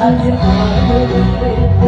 I'm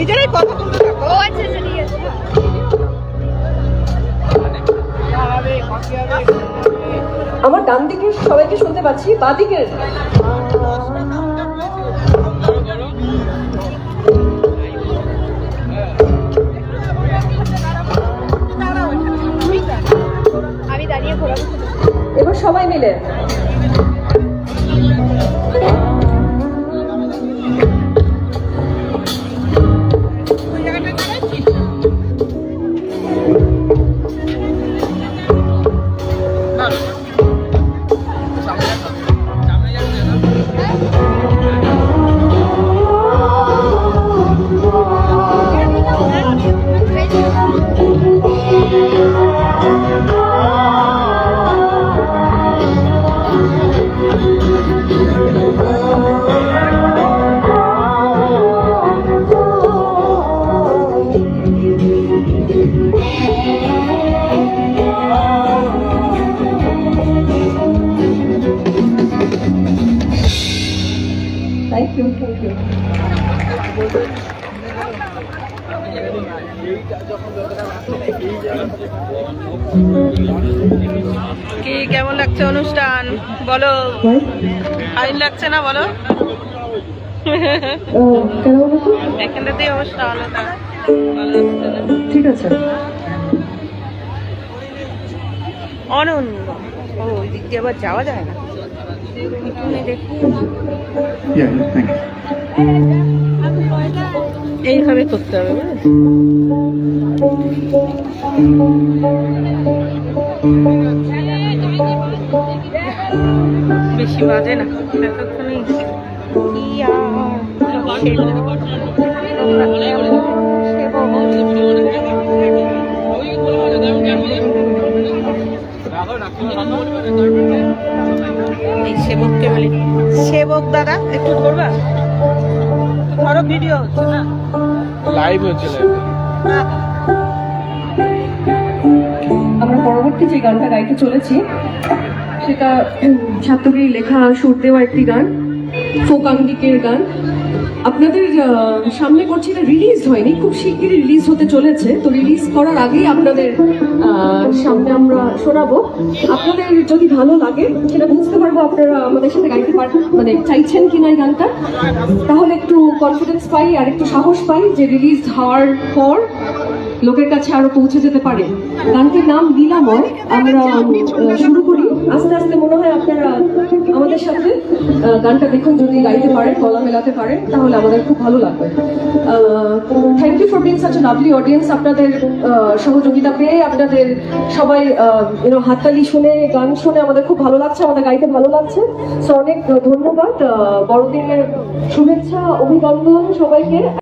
নিজেরাই কথা বলতে থাকো। ও আছে। আমার ডান দিকে সবাইকে শুনতে পাচ্ছি বা দিকের এবার সবাই মিলে। কি কেমন লাগছে অনুষ্ঠান? বলো। আইন লাগছে না বলো? এখানটাতেই অবস্থা আলাদা ঠিক আছে। অনন্য। ও ওই দিক দিয়ে আবার যাওয়া যায় না? এইভাবে করতে হবে বেশি বাজে না এতক্ষণে ইয়া, এই সেবককে বলি? সেবক দাদা একটু ধরবা ধরো ভিডিও হচ্ছে না লাইভ হচ্ছে আমরা পরবর্তী যে গানটা গাইতে চলেছি সেটা ছাত্রগিরি লেখা সুর দেওয়া একটি গান ফোক আঙ্গিকের গান। আপনাদের সামনে করছি এটা রিলিজ হয়নি, খুব শিগগিরই রিলিজ হতে চলেছে। তো রিলিজ করার আগেই আপনাদের সামনে আমরা শোনাবো। আপনাদের যদি ভালো লাগে, সেটা বুঝতে পারব আপনারা আমাদের সাথে গাইতে পারবেন মানে চাইছেন কিনা এই গানটা। তাহলে একটু কনফিডেন্স পাই আর একটু সাহস পাই যে রিলিজ হওয়ার পর লোকের কাছে আরও পৌঁছে যেতে পারে। গানটির নাম লীলাময় আমরা শুরু করি। আস্তে আস্তে মনে হয় আপনারা আমাদের সাথে গানটা দেখুন যদি গাইতে পারেন, গলা মেলাতে পারেন, তাহলে আমাদের খুব ভালো লাগবে। Thank you for being such a lovely audience আপনাদের সহযোগিতা পেয়ে আপনাদের সবাই হাততালি শুনে, গান শুনে আমাদের খুব ভালো লাগছে, আমাদের গাইতে ভালো লাগছে। সো অনেক ধন্যবাদ। বড়দিনের শুভেচ্ছা, অভিনন্দন সবাইকে।